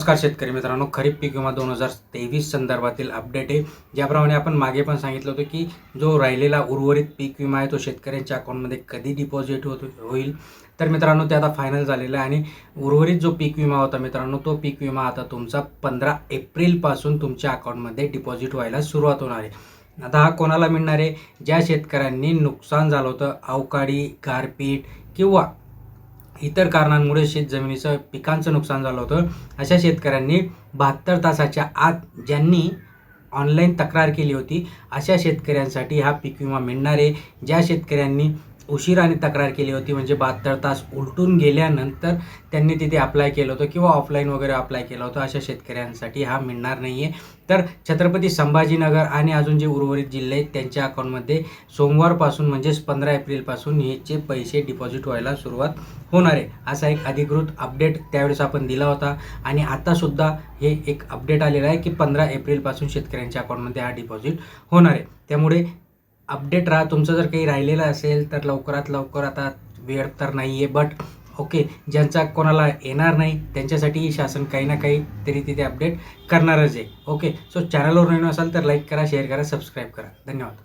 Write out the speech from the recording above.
नमस्कार शेतकरी मित्रांनो खरीप पीक विमा दोन हजार तेवीस संदर्भातील अपडेट आहे. ज्याप्रमाणे आपण मागे पण सांगितलं होतं की जो राहिलेला उर्वरित पीक विमा आहे तो शेतकऱ्यांच्या अकाउंटमध्ये कधी डिपॉझिट होत होईल. तर मित्रांनो ते आता फायनल झालेलं आहे आणि उर्वरित जो पीक विमा होता मित्रांनो तो पीक विमा आता तुमचा पंधरा एप्रिलपासून तुमच्या अकाउंटमध्ये डिपॉझिट व्हायला सुरुवात होणार आहे. आता हा कोणाला मिळणार आहे? ज्या शेतकऱ्यांनी नुकसान झालं होतं अवकाळी गारपीट किंवा इतर कारणांमुळे शेत जमिनीचं पिकांचं नुकसान झालं होतं. अशा शेतकऱ्यांनी बहात्तर तासाच्या आत ज्यांनी ऑनलाईन तक्रार केली होती अशा शेतकऱ्यांसाठी हा पीक विमा मिळणार आहे. ज्या शेतकऱ्यांनी उशिराने तक्रार केली होती म्हणजे बहात्तर तास उलटून गेल्यानंतर त्यांनी तिथे अप्लाय केलं होतं किंवा ऑफलाईन वगैरे अप्लाय केलं होतं अशा शेतकऱ्यांसाठी हा मिळणार नाही आहे तर छत्रपती संभाजीनगर आणि अजून जे उर्वरित जिल्हे आहेत त्यांच्या अकाउंटमध्ये सोमवारपासून म्हणजेच पंधरा एप्रिलपासून हेचे पैसे डिपॉझिट व्हायला सुरुवात होणार आहे. असा एक अधिकृत अपडेट त्यावेळेस आपण दिला होता. आणि आतासुद्धा हे एक अपडेट आलेलं आहे की पंधरा एप्रिलपासून शेतकऱ्यांच्या अकाउंटमध्ये हा डिपॉझिट होणार आहे. त्यामुळे अपडेट राहा. तुमचं जर काही राहिलेलं असेल तर लवकरात लवकर आता वेळ तर नाही आहे बट ओके ज्यांचा कोणाला येणार नाही त्यांच्यासाठी शासन काही ना काही तरी तिथे अपडेट करणारच आहे. ओके सो चॅनलवर नवीन असाल तर लाईक करा शेअर करा सबस्क्राईब करा. धन्यवाद.